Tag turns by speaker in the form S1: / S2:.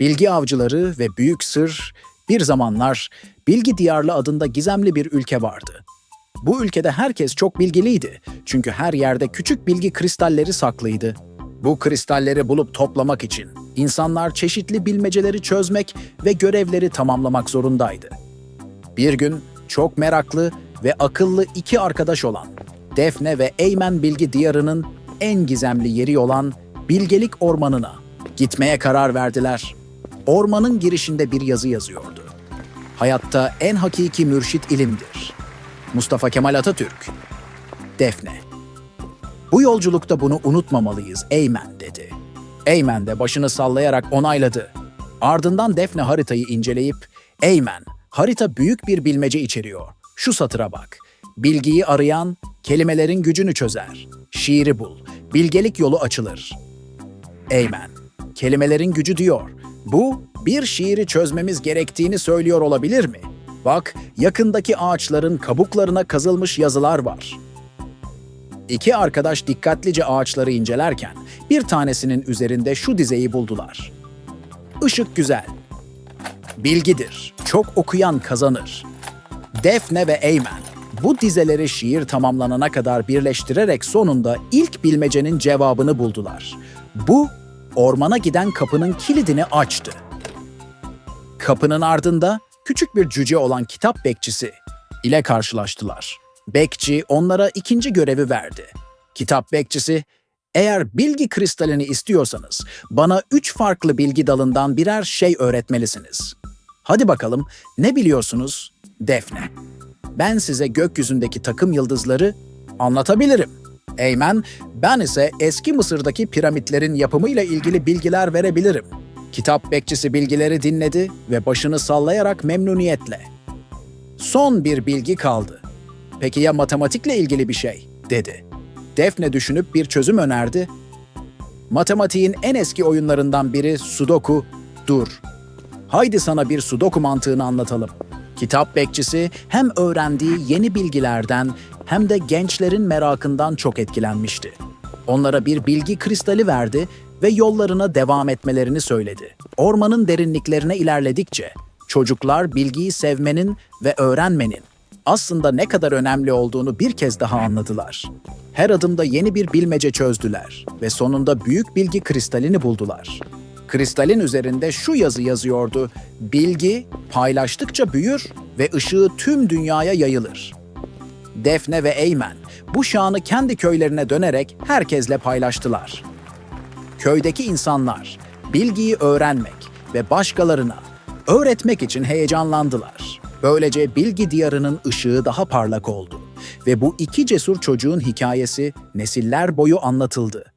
S1: Bilgi avcıları ve büyük sır, bir zamanlar Bilgi Diyarlı adında gizemli bir ülke vardı. Bu ülkede herkes çok bilgiliydi. Çünkü her yerde küçük bilgi kristalleri saklıydı. Bu kristalleri bulup toplamak için insanlar çeşitli bilmeceleri çözmek ve görevleri tamamlamak zorundaydı. Bir gün çok meraklı ve akıllı iki arkadaş olan Defne ve Eymen Bilgi Diyarı'nın en gizemli yeri olan Bilgelik Ormanı'na gitmeye karar verdiler. Ormanın girişinde bir yazı yazıyordu. Hayatta en hakiki mürşit ilimdir. Mustafa Kemal Atatürk. Defne. Bu yolculukta bunu unutmamalıyız Eymen dedi. Eymen de başını sallayarak onayladı. Ardından Defne haritayı inceleyip Eymen, harita büyük bir bilmece içeriyor. Şu satıra bak. Bilgiyi arayan kelimelerin gücünü çözer. Şiiri bul. Bilgelik yolu açılır. Eymen, kelimelerin gücü diyor. Bu bir şiiri çözmemiz gerektiğini söylüyor olabilir mi? Bak, yakındaki ağaçların kabuklarına kazılmış yazılar var. İki arkadaş dikkatlice ağaçları incelerken bir tanesinin üzerinde şu dizeyi buldular. Işık güzel. Bilgidir. Çok okuyan kazanır. Defne ve Eymen bu dizeleri şiir tamamlanana kadar birleştirerek sonunda ilk bilmecenin cevabını buldular. Bu ormana giden kapının kilidini açtı. Kapının ardında küçük bir cüce olan kitap bekçisi ile karşılaştılar. Bekçi onlara ikinci görevi verdi. Kitap bekçisi, eğer bilgi kristalini istiyorsanız bana üç farklı bilgi dalından birer şey öğretmelisiniz. Hadi bakalım ne biliyorsunuz? Defne. Ben size gökyüzündeki takım yıldızları anlatabilirim. Eymen, ben ise eski Mısır'daki piramitlerin yapımıyla ilgili bilgiler verebilirim. Kitap bekçisi bilgileri dinledi ve başını sallayarak memnuniyetle. Son bir bilgi kaldı. Peki ya matematikle ilgili bir şey? dedi. Defne düşünüp bir çözüm önerdi. Matematiğin en eski oyunlarından biri Sudoku. Dur. Haydi sana bir Sudoku mantığını anlatalım. Kitap bekçisi hem öğrendiği yeni bilgilerden hem de gençlerin merakından çok etkilenmişti. Onlara bir bilgi kristali verdi ve yollarına devam etmelerini söyledi. Ormanın derinliklerine ilerledikçe çocuklar bilgiyi sevmenin ve öğrenmenin aslında ne kadar önemli olduğunu bir kez daha anladılar. Her adımda yeni bir bilmece çözdüler ve sonunda büyük bilgi kristalini buldular. Kristalin üzerinde şu yazı yazıyordu. Bilgi paylaştıkça büyür ve ışığı tüm dünyaya yayılır. Defne ve Eymen bu şanı kendi köylerine dönerek herkesle paylaştılar. Köydeki insanlar bilgiyi öğrenmek ve başkalarına öğretmek için heyecanlandılar. Böylece bilgi diyarının ışığı daha parlak oldu ve bu iki cesur çocuğun hikayesi nesiller boyu anlatıldı.